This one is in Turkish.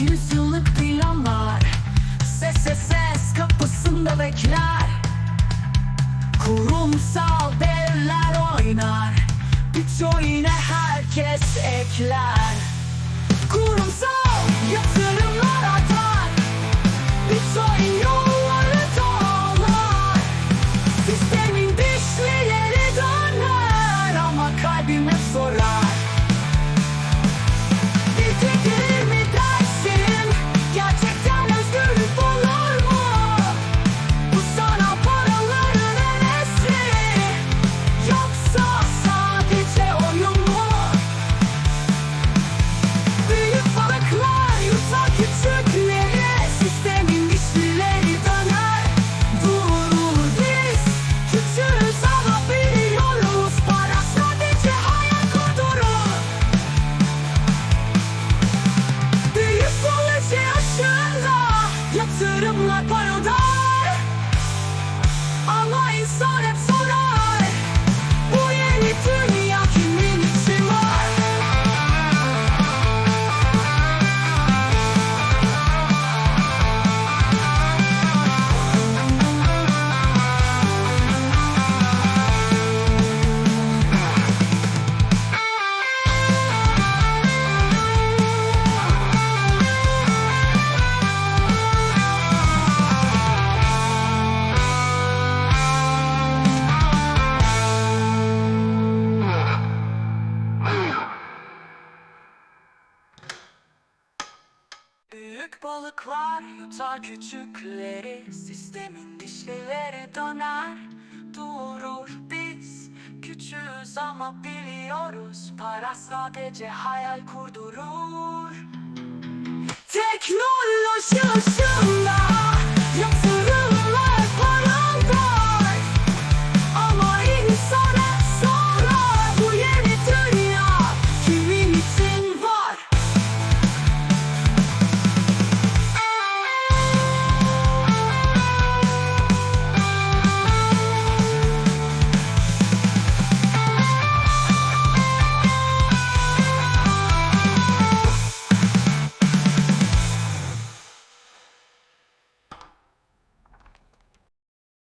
Yüzyıllık planlar Ses ses ses kapısında bekler. Kurumsal devler oynar. Bitoyine herkes ekler. Kurum Büyük balıklar yutar küçükleri Sistemin dişlileri döner Durur biz. Küçüğüz ama biliyoruz Para sadece hayal kurdurur. Teknoloji ışığında